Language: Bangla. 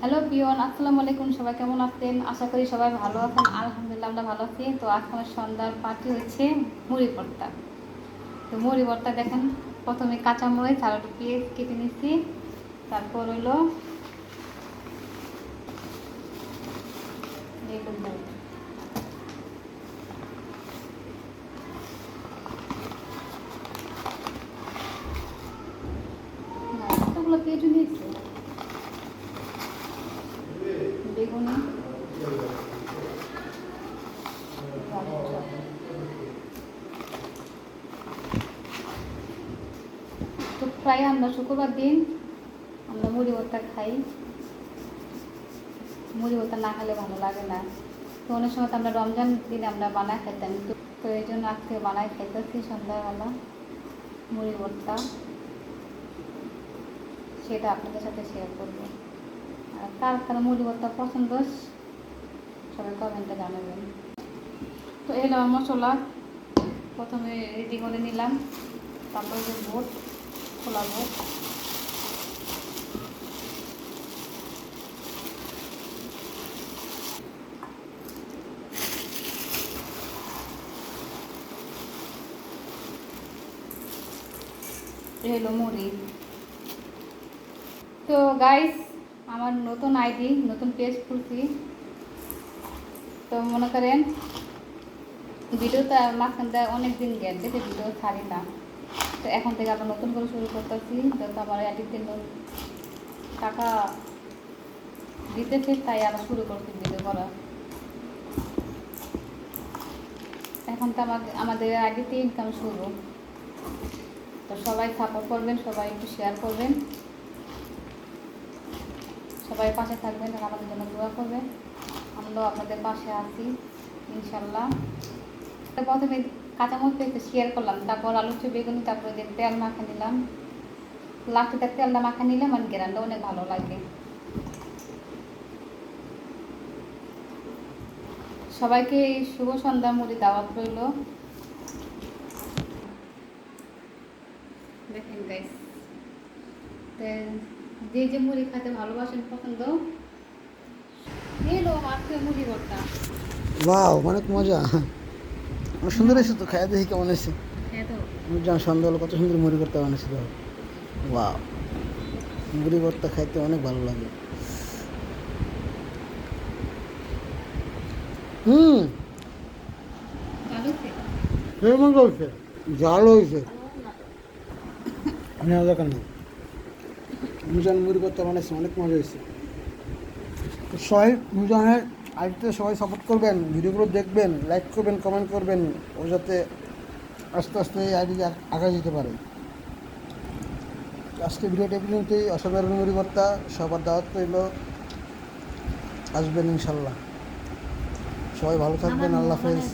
হ্যালো পিয়ন আসসালামু আলাইকুম সবাই কেমন আছেন? আশা করি সবাই ভালো আছেন। আলহামদুলিল্লাহ আমরা ভালো আছি। তো আমার সন্ধ্যার পার্টি হচ্ছে মুড়ি ভর্তা। তো মুড়ি ভর্তা দেখেন প্রথমে কাঁচামরিচ আর একটু পেঁয়াজ কেটে নিচ্ছি তারপর। না, এতগুলো পেঁয়াজ নিয়েছি। বেগুনি তো প্রায় আমরা শুক্রবার দিন আমরা মুড়ি ভর্তা খাই। মুড়ি ভর্তা না খেলে ভালো লাগে না। তো অনেক সময় তো আমরা রমজান দিনে আমরা বানায় খাইতাম। তো এই জন্য আজকে বানায় খাইতেছি সন্ধ্যাবেলা মুড়ি ভর্তা। সেটা আপনাদের সাথে শেয়ার করব। আর কার কার মুড়ি ভর্তা পছন্দ সবাই কমেন্টে জানাবেন তো এই আমার মশলা প্রথমে রেডি করে নিলাম তারপরে যে বোট খোলা বোট হলো মুড়ি তো গাইস আমার নতুন আইডি, নতুন পেজ খুলছি। তো মনে করেন, ভিডিওটা মাঝখানটা অনেক দিন গেছে যে ভিডিও ছাড়ি না। তো এখন থেকে আবার নতুন করে শুরু করতেছি তো আমার এডিটের টাকা দিতেছে, তাই আবার শুরু করছি ভিডিও করা। এখন তো আমাকে, আমাদের আইডিতে ইনকাম শুরু। তো সবাই সাপোর্ট করবেন, সবাই একটু শেয়ার করবেন। সবাই পাশে থাকবেন আর আমাদের জন্য দোয়া করবেন। আমরাও আপনাদের পাশে আছি, ইনশাল্লাহ। প্রথমে কাঁচামরিচ একটু শেয়ার করলাম, তারপর আলু চুপ বেগুনি, তারপরে যে তেল মাখা নিলাম। লাস্টে তেলটা মাখা নিলে আমার গ্রানটা অনেক ভালো লাগে। সবাইকে শুভ সন্ধ্যা, মুড়ি দাওয়াত রইল। দেখেন গাইস যে যে মুড়ি খেতে ভালোবাসেন পছন্দ? এলো আজকে মুড়ি ভর্তা ওয়াও অনেক মজা। অনেক সুন্দর এসে তো খাই দেখি কেমন এসে হ্যাঁ তো। জান সন্ধ্যা হলো কত সুন্দর মুড়ি ভর্তা বানিয়েছিল ওয়াও মুড়ি ভর্তা খাইতে অনেক ভালো লাগে। হুম। কেমন হয়েছে? জাল হয়েছে। নেওয়া দরকার নেই মুজান মুড়ি ভর্তা বানিয়েছে অনেক মজা হয়েছে। তো সবাই মুজানের আইডিতে সবাই সাপোর্ট করবেন ভিডিওগুলো দেখবেন লাইক করবেন কমেন্ট করবেন ও যাতে আস্তে আস্তে এই আইডি আগে যেতে পারে। আজকে ভিডিওটা পর্যন্তই। অসাধারণ মুড়ি ভর্তা সবার দাওয়াত রইল। আসবেন ইনশাল্লাহ। সবাই ভালো থাকবেন আল্লাহ হাফেজ।